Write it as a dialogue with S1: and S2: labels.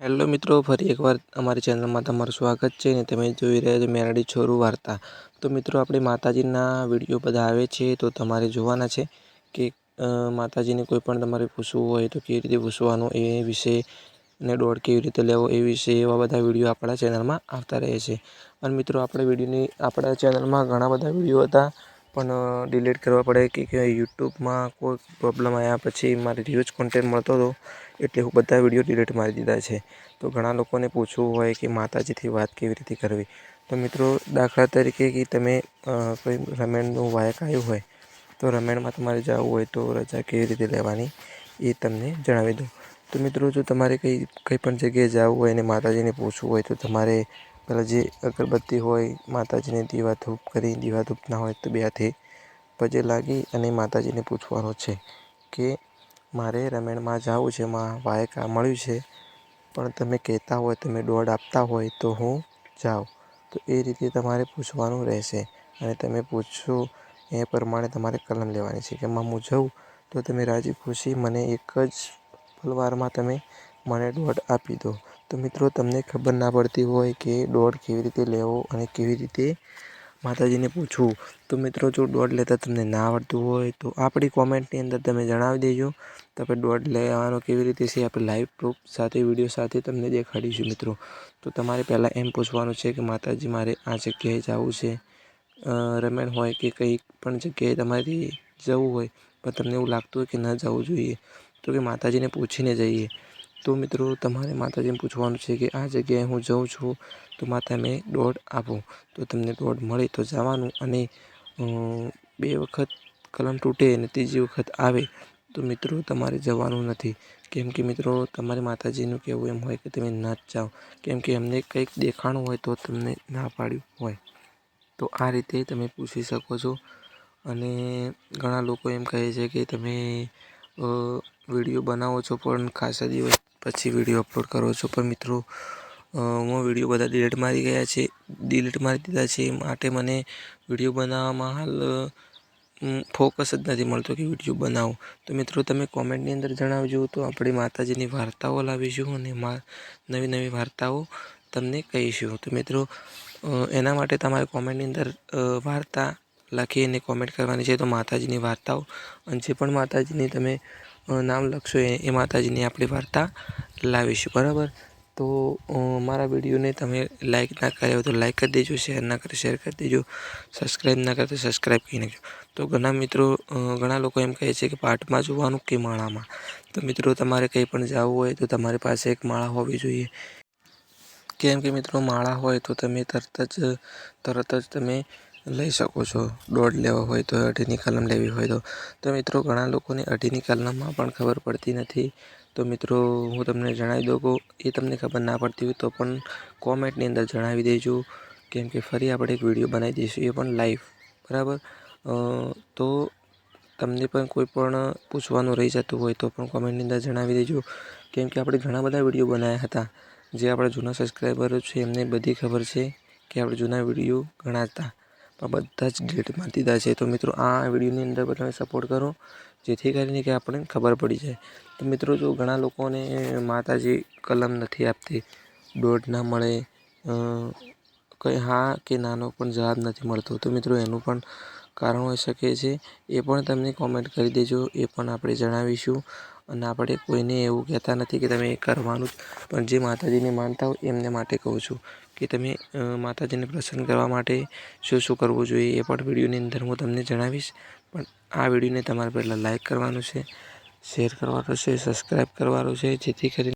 S1: Hello મિત્રો, ફરી એકવાર અમારી ચેનલમાં તમારું સ્વાગત છે ને તમે જોઈ રહ્યા છો મેરાડી છોરું વાર્તા. તો મિત્રો, આપણે માતાજીના વીડિયો બધા આવે છે તો તમારે જોવાના છે કે માતાજીને કોઈ પણ તમારે પૂછવું હોય તો કેવી રીતે પૂછવાનું, એ વિશે ને દોડ કેવી રીતે લેવો, એ વિશે એવા બધા વીડિયો આપણા ચેનલમાં આવતા રહે છે. અને મિત્રો, આપણે વિડીયોની, આપણા ચેનલમાં ઘણા બધા વીડિયો હતા. પણ ડિલીટ કરવા પડે કે કે યુટ્યુબમાં કોઈ પ્રોબ્લેમ આવ્યા પછી મારે રિવ્યુઝ કોન્ટેન્ટ મળતો હતો એટલે હું બધા વીડિયો ડિલીટ મારી દીધા છે. તો ઘણા લોકોને પૂછવું હોય કે માતાજીથી વાત કેવી રીતે કરવી? તો મિત્રો, દાખલા તરીકે કે તમે કોઈ રમેણનું વાયક આવ્યું હોય, તો રમેણમાં તમારે જવું હોય તો રજા કેવી રીતે લેવાની એ તમને જણાવી દઉં. તો મિત્રો, જો તમારે કંઈ કંઈ પણ જગ્યાએ જવું હોય અને માતાજીને પૂછવું હોય તો તમારે પહેલાં જે અગરબત્તી હોય, માતાજીને દીવા ધૂપ કરી દીવા ધૂપ ના હોય તો બે હાથે પજે લાગી અને માતાજીને પૂછવાનું છે કે, મારે રમેણમાં જવું છે, માં વાયકા મળ્યું છે, પણ તમે કહેતા હોય, તમે દોડ આપતા હોય તો હું જાઉં. તો એ રીતે તમારે પૂછવાનું રહેશે અને તમે પૂછશો એ પ્રમાણે તમારે કલમ લેવાની છે કે, માં, હું જાઉં? તો તમે રાજી ખુશી મને એક જ પલવારમાં તમે મને દોઢ આપી દો. તો મિત્રો, તમને ખબર ના પડતી હોય કે દોડ કેવી રીતે લેવો અને કેવી રીતે માતાજીને પૂછવું. તો મિત્રો, જો દોડ લેતા તમને ના આવડતું હોય, તો આપણી કોમેન્ટની અંદર તમે જણાવી દેજો તો આપણે દોડ લેવાનો કેવી રીતે છે. આપણે લાઈવ પ્રૂફ સાથે, વીડિયો સાથે તમને દેખાડીશું મિત્રો. તો તમારે પહેલાં એમ પૂછવાનું છે કે માતાજી, મારે આ જગ્યાએ જવું છે. રમેણ હોય કે કંઈ પણ જગ્યાએ તમારે જવું હોય, પણ તમને એવું લાગતું હોય કે ન જવું જોઈએ, તો કે માતાજીને પૂછીને જઈએ. તો મિત્રો, તમારે માતાજીને પૂછવાનું છે કે આ જગ્યાએ હું જઉં છું, તો માતા મેં દોઢ આપો. તો તમને દોઢ મળે તો જવાનું અને બે વખત કલમ તૂટે અને ત્રીજી વખત આવે. તો મિત્રો, તમારે જવાનું નથી. કેમ કે મિત્રો, તમારે માતાજીનું કહેવું એમ હોય કે તમે ના જ જાઓ. કેમ કે એમને કંઈક દેખાણું હોય તો તમને ના પાડ્યું હોય. તો આ રીતે તમે પૂછી શકો છો. અને ઘણા લોકો એમ કહે છે કે તમે વીડિયો બનાવો છો પણ ખાસા દિવસ પછી વીડિયો અપલોડ કરો છો. પણ મિત્રો હું વીડિયો બધા ડિલીટ મારી ગયા છે. ડિલીટ મારી દીધા છે માટે મને વીડિયો બનાવવામાં હાલ ફોકસ જ નથી મળતો કે વીડિયો બનાવો. તો મિત્રો, તમે કોમેન્ટની અંદર જણાવજો તો આપણે માતાજીની વાર્તાઓ લાવીશું અને મા, નવી નવી વાર્તાઓ તમને કહીશું. તો મિત્રો એના માટે તમારે કોમેન્ટની અંદર વાર્તા લખી અને કોમેન્ટ કરવાની છે. તો માતાજીની વાર્તાઓ અને જે પણ માતાજીની તમે નામ લખશો એ માતાજીની આપણે વાર્તા લાવીશું, બરાબર? તો મારા વિડીયોને તમે લાઇક ના કર્યા તો લાઇક કરી દેજો શેર ના કરે શેર કરી દેજો સબસ્ક્રાઈબ ના કરે તો સબસ્ક્રાઈબ કરી નાખજો. તો ઘણા મિત્રો ઘણા લોકો એમ કહે છે કે પાઠમાં જોવાનું કે માળામાં? તો મિત્રો, તમારે કંઈ પણ જવું હોય તો તમારી પાસે એક માળા હોવી જોઈએ. કેમ કે મિત્રો, માળા હોય તો તમે તરત જ તરત જ તમે લઈ શકો છો. દોડ લેવા હોય તો અઢીની કલમ લેવી હોય તો. તો મિત્રો, ઘણા લોકોને અઢીની કલમમાં પણ ખબર પડતી નથી. તો મિત્રો, હું તમને જણાવી દઉં કે એ તમને ખબર ના પડતી હોય તો પણ કોમેન્ટની અંદર જણાવી દેજો. કેમ કે ફરી આપણે એક વીડિયો બનાવી દઈશું. એ પણ લાઈવ બરાબર? તો તમને પણ કોઈ પણ પૂછવાનું રહી જતું હોય તો પણ કોમેન્ટની અંદર જણાવી દેજો. કેમ કે આપણે ઘણા બધા વીડિયો બનાવ્યા હતા. જે આપણા જૂના સબસ્ક્રાઈબરો છે, એમને બધી ખબર છે કે આપણે જૂના વીડિયો ઘણા હતા પણ બધા જ ડેટ મારી દીધા છે. તો મિત્રો, આ વિડીયોની અંદર તમે સપોર્ટ કરો, જેથી કરીને કે આપણને ખબર પડી જાય. તો મિત્રો, જો ઘણા લોકોને માતાજી કલમ નથી આપતી, દોઢ ના મળે કંઈ હા કે નાનો પણ જવાબ નથી મળતો, તો મિત્રો, એનું પણ કારણ હોઈ શકે છે. એ પણ તમને કોમેન્ટ કરી દેજો, એ પણ આપણે જણાવીશું. અને આપણે કોઈને એવું કહેતા નથી કે તમે એ કરવાનું પણ જે માતાજીને માનતા હોય, એમને માટે કહું છું. કે તમે માતાજીને પ્રસન્ન કરવા માટે શું શું કરવું જોઈએ એ પણ વિડીયોની અંદર હું તમને જણાવીશ. પણ આ વિડીયોને તમારે પહેલાં લાઇક કરવાનું છે, શેર કરવાનો છે, સબસ્ક્રાઈબ કરવાનું છે, જેથી કરીને